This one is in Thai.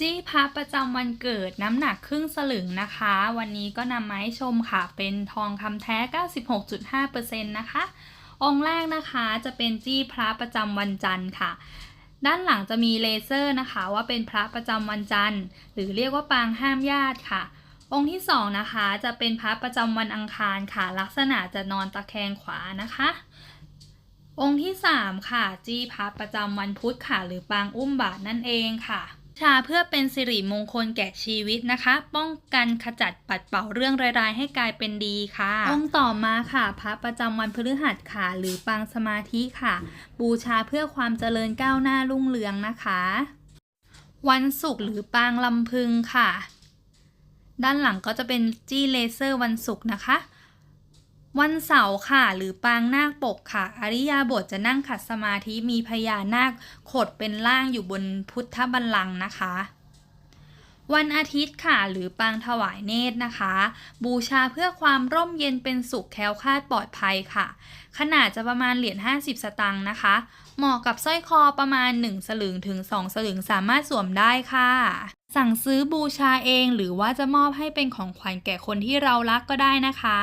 จี้พระประจำวันเกิดน้ำหนักครึ่งสลึงนะคะ วันนี้ก็นำมาให้ชมค่ะ เป็นทองคำแท้ 96.5%นะคะ องค์แรกนะคะจะเป็นจี้พระประจำวันจันทร์ค่ะ ด้านหลังจะมีเลเซอร์นะคะ ว่าเป็นพระประจำวันจันทร์ หรือเรียกว่าปางห้ามญาติค่ะ องค์ที่สองนะคะจะเป็นพระประจำวันอังคารค่ะ ลักษณะจะนอนตะแคงขวานะคะ องค์ที่3ค่ะ จี้พับประจำวันพุธค่ะ หรือปางอุ้มบาทนั่นเองค่ะ ชาเพื่อเป็นสิริมงคลแก่ชีวิตนะคะ ป้องกันขจัดปัดเป่าเรื่องร้ายๆ ให้กลายเป็นดีค่ะ องค์ต่อมาค่ะ พระประจำวันพฤหัสค่ะ หรือปางสมาธิค่ะ บูชาเพื่อความเจริญก้าวหน้ารุ่งเรืองนะคะ วันศุกร์หรือปางลำพึงค่ะ ด้านหลังก็จะเป็นจี้เลเซอร์วันศุกร์นะคะ วันเสาร์ค่ะ หรือปางนาคปกค่ะ อริยาบทจะนั่งขัดสมาธิมีพญานาคขดเป็นล่างอยู่บนพุทธบัลลังก์นะคะ วันอาทิตย์ค่ะ หรือปางถวายเนตรนะคะ บูชาเพื่อความร่มเย็นเป็นสุขแคล้วคลาดปลอดภัยค่ะ ขนาดจะประมาณเหรียญ50 สตางค์นะคะ เหมาะกับสร้อยคอประมาณ 1 สลึงถึง 2 สลึงสามารถสวมได้ค่ะสั่งซื้อบูชาเองหรือว่าจะมอบให้เป็นของขวัญแก่คนที่เรารักก็ได้นะคะ